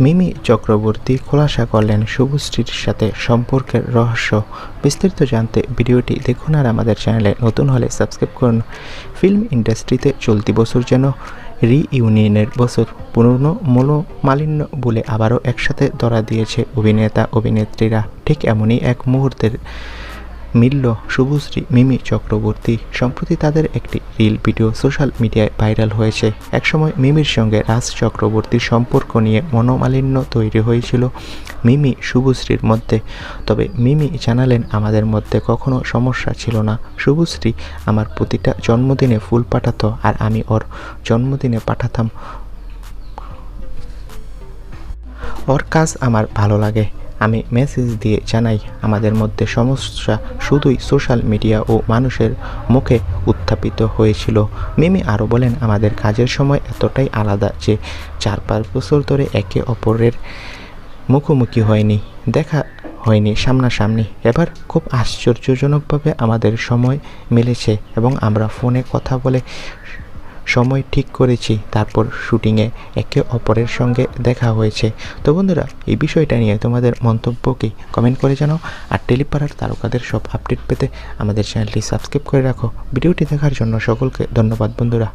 মিমি চক্রবর্তী খোলাসা করলেন শুভশ্রীর সাথে সম্পর্কের রহস্য। বিস্তারিত জানতে ভিডিওটি দেখুন আর আমাদের চ্যানেলে নতুন হলে সাবস্ক্রাইব করুন। ফিল্ম ইন্ডাস্ট্রিতে চলতি বছর যেন রিইউনিয়নের বছর পুরনো মনোমালিন্য বলে আবারও একসাথে ধরা দিয়েছে অভিনেতা অভিনেত্রীরা ঠিক এমনই এক মুহূর্তের মিলল শুভশ্রী, মিমি চক্রবর্তী। সম্প্রতি তাদের একটি রিল ভিডিও সোশ্যাল মিডিয়ায় ভাইরাল হয়েছে। একসময় মিমির সঙ্গে রাজ চক্রবর্তীর সম্পর্ক নিয়ে মনোমালিন্য তৈরি হয়েছিল মিমি শুভশ্রীর মধ্যে। তবে মিমি জানালেন, আমাদের মধ্যে কখনো সমস্যা ছিল না। শুভশ্রী আমার প্রতিটা জন্মদিনে ফুল পাঠাতো আর আমি ওর জন্মদিনে পাঠাতাম। ওর কাজ আমার ভালো লাগে। আমি মেসেজ দিয়ে জানাই, আমাদের মধ্যে সমস্যা শুধুই সোশ্যাল মিডিয়া ও মানুষের মুখে উত্থাপিত হয়েছিল। মিমি আরও বলেন, আমাদের কাজের সময় এতটাই আলাদা যে চার পাঁচ বছর ধরে একে অপরের মুখোমুখি হয়নি, দেখা হয়নি সামনাসামনি। এবার খুব আশ্চর্যজনকভাবে আমাদের সময় মিলেছে এবং আমরা ফোনে কথা বলে সময় ঠিক করেছি, তারপর শুটিংয়ে একে অপরের সঙ্গে দেখা হয়েছে। তো বন্ধুরা, এই বিষয়টা নিয়ে তোমাদের মন্তব্য কি? কমেন্ট করে জানাও। আর টেলিপাড়ার তারকাদের সব আপডেট পেতে আমাদের চ্যানেলটি সাবস্ক্রাইব করে রাখো। ভিডিওটি দেখার জন্য সকলকে ধন্যবাদ বন্ধুরা।